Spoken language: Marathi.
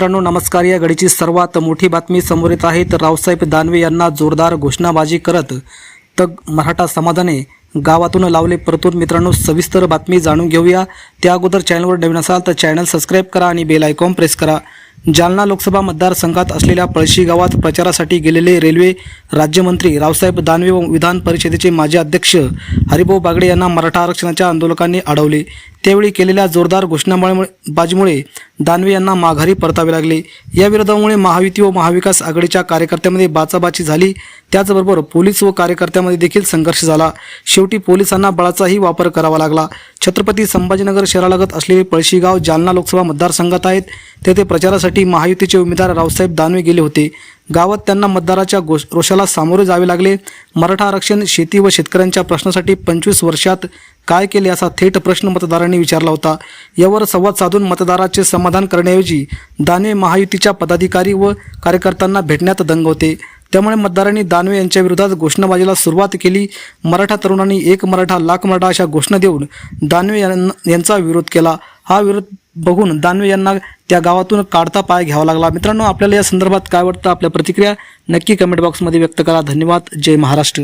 मित्रांनो नमस्कार. या घडीची सर्वात मोठी बातमी समोर येत आहे. तर रावसाहेब दानवे यांना जोरदार घोषणाबाजी करत तग मराठा समाजाने गावातून लावले परतून. मित्रांनो सविस्तर बातमी जाणून घेऊया. त्या अगोदर चॅनलवर नवीन असाल तर चॅनल सबस्क्राईब करा आणि बेल आयकॉन प्रेस करा. जालना लोकसभा मतदारसंघात असलेल्या पळशी गावात प्रचारासाठी गेलेले रेल्वे राज्यमंत्री रावसाहेब दानवे व विधान परिषदेचे माजी अध्यक्ष हरिभाऊ बागडे यांना मराठा आरक्षणाच्या आंदोलकांनी अडवले. त्यावेळी केलेल्या जोरदार घोषणाबाजीमुळे बाजीमुळे दानवे यांना माघारी परतावे लागले. या विरोधामुळे महायुती व महाविकास आघाडीच्या कार्यकर्त्यांमध्ये बाचाबाची झाली. त्याचबरोबर पोलीस व कार्यकर्त्यांमध्ये देखील संघर्ष झाला. शेवटी पोलिसांना बळाचाही वापर करावा लागला. छत्रपती संभाजीनगर शहरालगत असलेले पळशीगाव जालना लोकसभा मतदारसंघात आहेत. तेथे प्रचारासाठी महायुतीचे उमेदवार रावसाहेब दानवे गेले होते. गावात त्यांना मतदाराच्या गोष रोषाला सामोरे जावे लागले. मराठा आरक्षण शेती व शेतकऱ्यांच्या प्रश्नासाठी पंचवीस वर्षात काय केले असा थेट प्रश्न मतदारांनी विचारला होता. यावर संवाद साधून मतदाराचे समाधान करण्याऐवजी दानवे महायुतीच्या पदाधिकारी व कार्यकर्त्यांना भेटण्यात दंग होते. त्यामुळे मतदारांनी दानवे यांच्या विरोधात घोषणाबाजीला सुरुवात केली. मराठा तरुणांनी एक मराठा लाख मराठा अशा घोषणा देऊन दानवे यांना- यांचा विरोध केला. हा विरोध बघून दानवे यांना त्या गावातून काढता पाय घ्यावा लागला. मित्रांनो आपल्याला या संदर्भात काय वाटतं? आपल्या प्रतिक्रिया नक्की कमेंट बॉक्समध्ये व्यक्त करा. धन्यवाद. जय महाराष्ट्र.